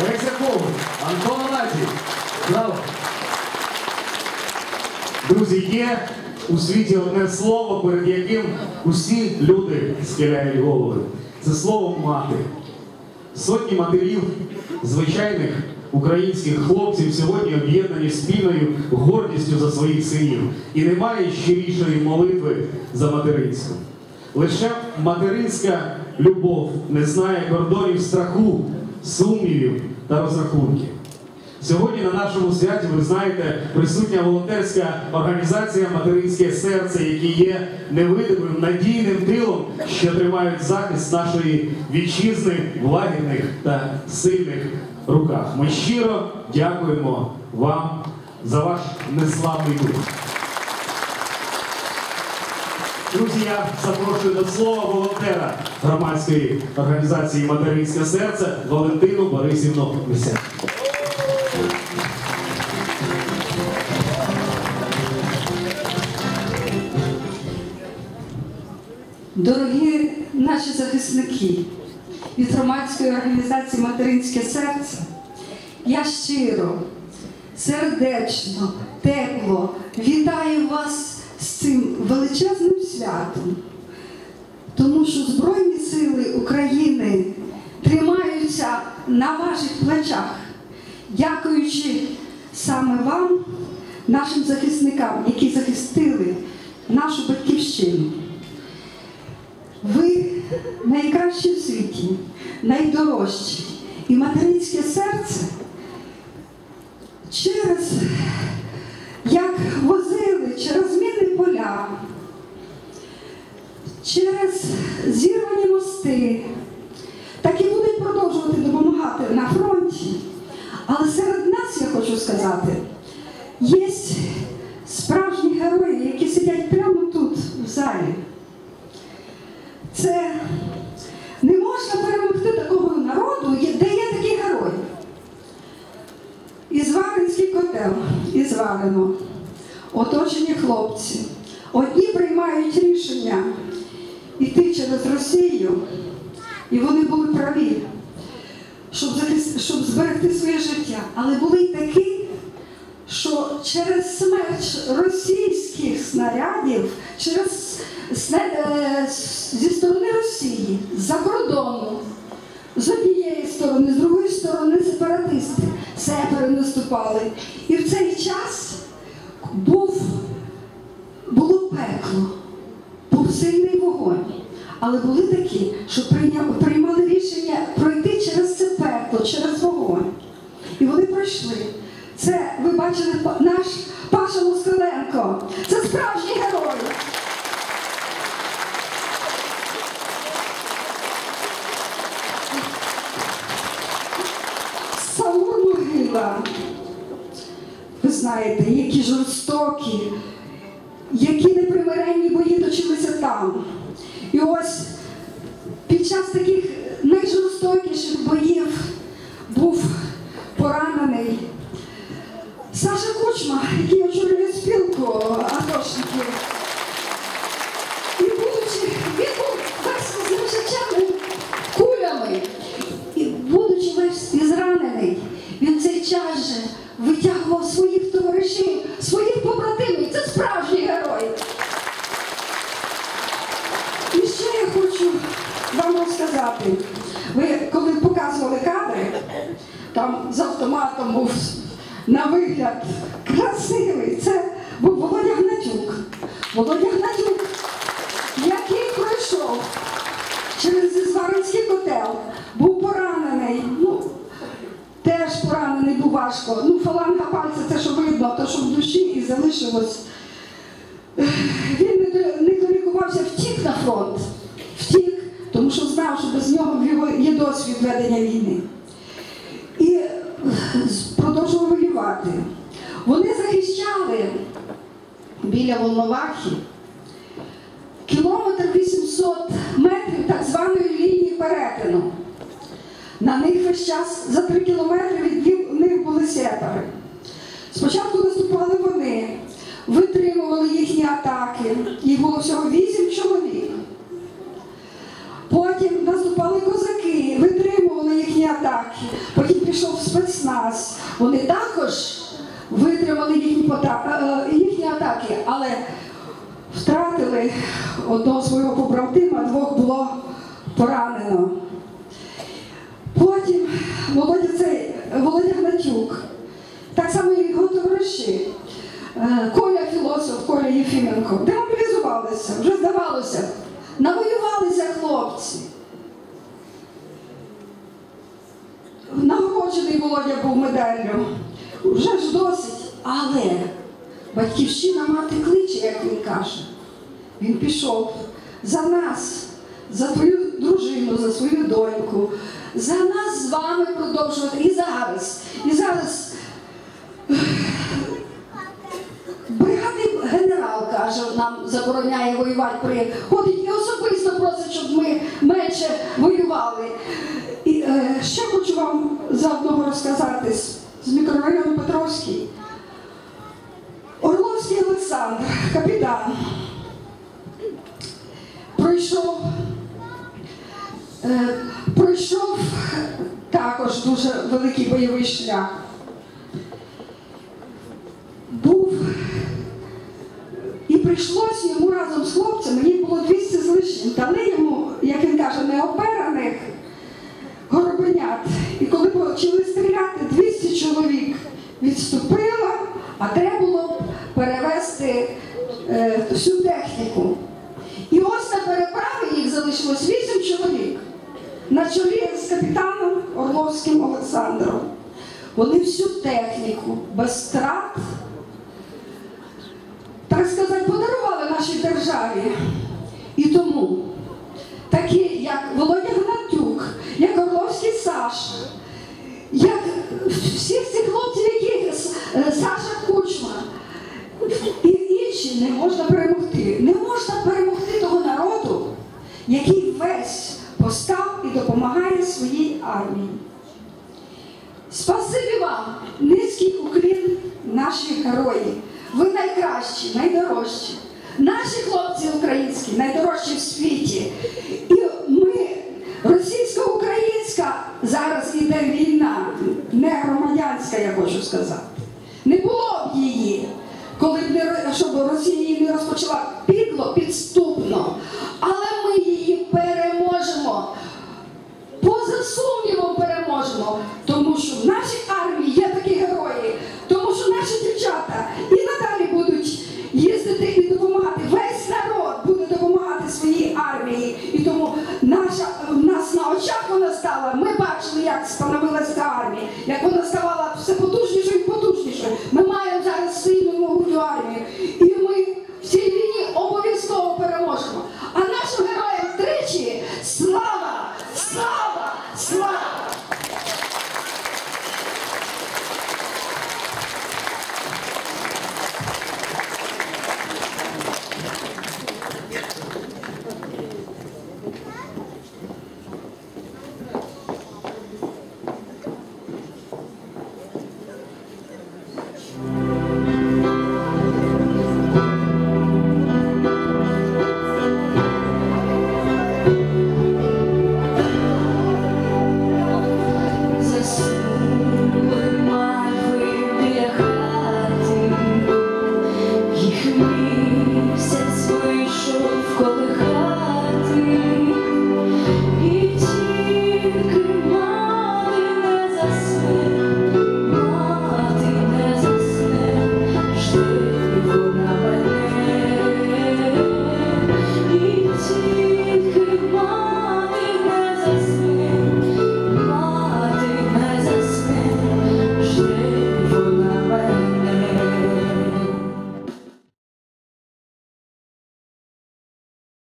Леся Коваль, Антон Анатій. Браво! Друзі, є у світі одне слово, перед яким усі люди схиляють голови. Це слово мати. Сотні матерів звичайних українських хлопців сьогодні об'єднані спільною гордістю за своїх синів. І немає щирішої молитви за материнську. Лише материнська любов не знає кордонів страху, сумнівів та розрахунків. Сьогодні на нашому святі, ви знаєте, присутня волонтерська організація Материнське серце, які є невидимим надійним тилом, що тримають захист нашої вітчизни в лагідних та сильних руках. Ми щиро дякуємо вам за ваш неславний дух. Друзі, я запрошую до слова волонтера громадської організації Материнське серце Валентину Борисівну Мисяк. Дорогі наші захисники від громадської організації Материнське серце, я щиро, сердечно, тепло вітаю вас величезним святом, тому що Збройні сили України тримаються на ваших плечах, дякуючи саме вам, нашим захисникам, які захистили нашу батьківщину. Ви найкращі в світі, найдорожчі. І материнське серце через, як возили через мінні поля, через зірвані мости, так і будуть продовжувати допомагати на фронті. Але серед нас, я хочу сказати, є справжні герої, які сидять прямо тут, в залі. Це не можна перемогти такого народу, де є такі герої. Ізваринський котел, ізварено, оточені хлопці. Одні приймають рішення йти через Росію, і вони були праві, щоб, захист- щоб зберегти своє життя. Але були й такі, що через смерть російських снарядів, через е, зі сторони Росії, з-за кордону, з однієї сторони, з другої сторони сепаратисти сепари наступали. І в цей час був, було пекло, сильний вогонь. Але були такі, що приймали рішення пройти через це пекло, через вогонь. І вони пройшли. Це ви бачили наш Паша Москаленко. Це справжній герой. Саур Могила. Ви знаєте, які жорстокі, непримиренні там. І ось під час таких найжорстокіших боїв був поранений Саша Кучма, який очолює спілку атошників. І будучи, він був весь кулями. І будучи весь ізранений, він цей час же витягував своїх товаришів, своїх побратимів. Це справжній герой. І ще я хочу вам розказати. Ви коли показували кадри, там з автоматом був на вигляд красивий. Це був Володя Гнатюк. Володя Гнатюк, який пройшов через Зваринський котел, був поранений. Ну, теж поранений був важко. Ну, фаланга пальця, це що видно, то що в душі і залишилось. Він не до- не долікувався, втік на фронт. Втік, тому що знав, що без нього в його є досвід ведення війни. І е, продовжував воювати. Вони захищали біля Волновахи кілометр 800 метрів так званої лінії перетину. На них весь час за три кілометри від них були сепари. Спочатку наступали вони, витримували їхні атаки. Їх було всього вісім чоловік. Потім пішов спецназ. Вони також витримали їхні, пота- е, їхні атаки, але втратили одного свого побратима, двох було поранено. Потім Володя, цей, Володя Гнатюк, так само і його товариші, е, Коля філософ, Коля Єфіменко, демобілізувалися, вже здавалося, навоювалися хлопці. Нагороджений Володя був медаллю. Вже ж досить. Але батьківщина мати кличе, як він каже. Він пішов за нас, за твою дружину, за свою доньку, за нас з вами продовжувати і зараз. І зараз нам забороняє воювати, приходить і особисто просить, щоб ми менше воювали. І е, ще хочу вам заодно розказати з, з мікрорайону Петровський. Орловський Олександр, капітан, пройшов, е, пройшов також дуже великий бойовий шлях. Був і йому разом з хлопцями, їх було 200 з лишнім, дали йому, як він каже, неопераних горобенят. І коли почали стріляти, 200 чоловік відступило, а треба було перевезти е, всю техніку. І ось на переправі їх залишилось 8 чоловік на чолі з капітаном Орловським Олександром. Вони всю техніку без страт, так сказати, подарували нашій державі. І тому такі, як Володя Гнатюк, як Орловський Саша, як всіх цих хлопців, яких е, Саша Кучма і інші не можна перемогти. Не можна перемогти того народу, який весь постав і допомагає своїй армії. Спасибі вам, низький уклін, наші герої. Ви найкращі, найдорожчі. Наші хлопці українські, найдорожчі в світі. І ми, російсько-українська, зараз іде війна, не громадянська, я хочу сказати. Не було б її, коли б не щоб Росія не розпочала підло, підступно. Але становилася армія, як вона ставала все потужнішою і потужнішою. Ми маємо зараз сильну могутню армію. І ми в цій війні обов'язково переможемо. А нашим героям тричі слава! Слава!